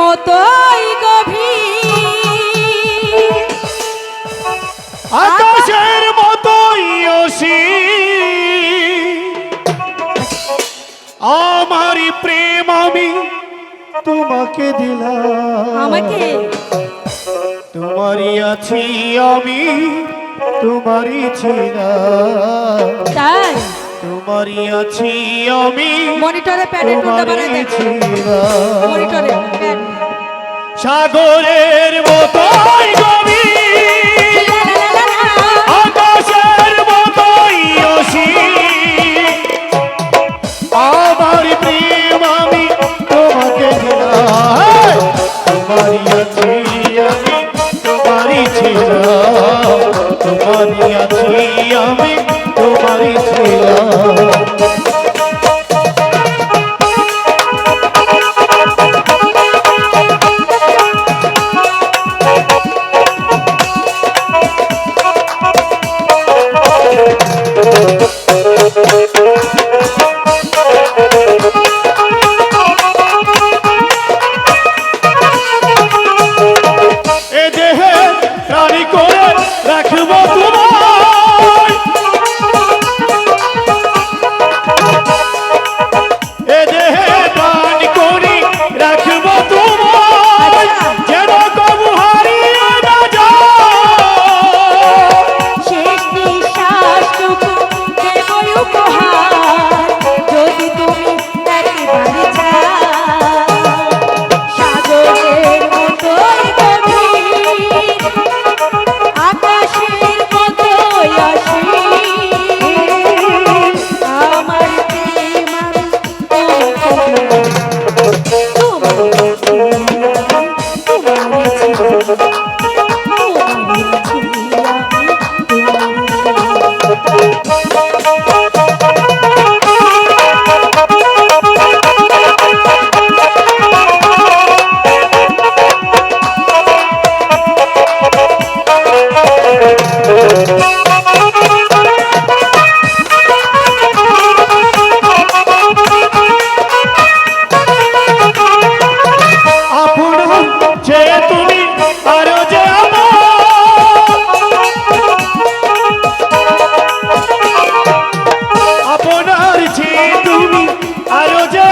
মতোই গভীর। আকাশের মতোই অসি আমারই প্রেম আমি তোমাকে দিলাম। আমাকে? তোমারই আছি আমি তোমারই ছিলাম। তাই? তোমারই আছি আমি মনিটরে প্যাডের কোনটা বানায় তোমারই দেখো প্যাড সাগরের মতোই গভীর, আকাশের মতোই অসীম। আমার প্রেম আমি তোমাকে তোমারই আছি আমি, তোমারই ছিলাম। তোমাকে আরও যে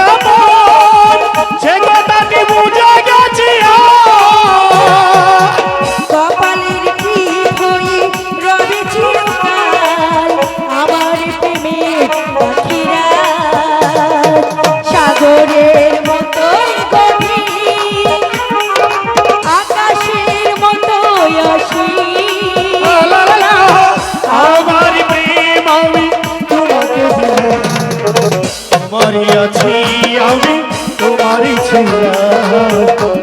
তোমারই আছি আমি তোমারই ছিলাম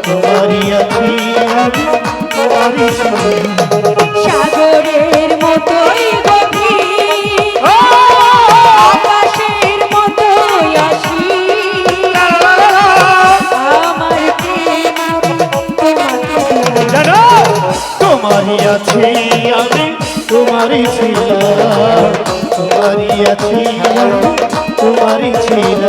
তোমারই আছি আমি তোমারই ছিলাম সাগরের মতোই তোমারই আছি আমি তোমারই ছিলাম তোমারই আছি আমি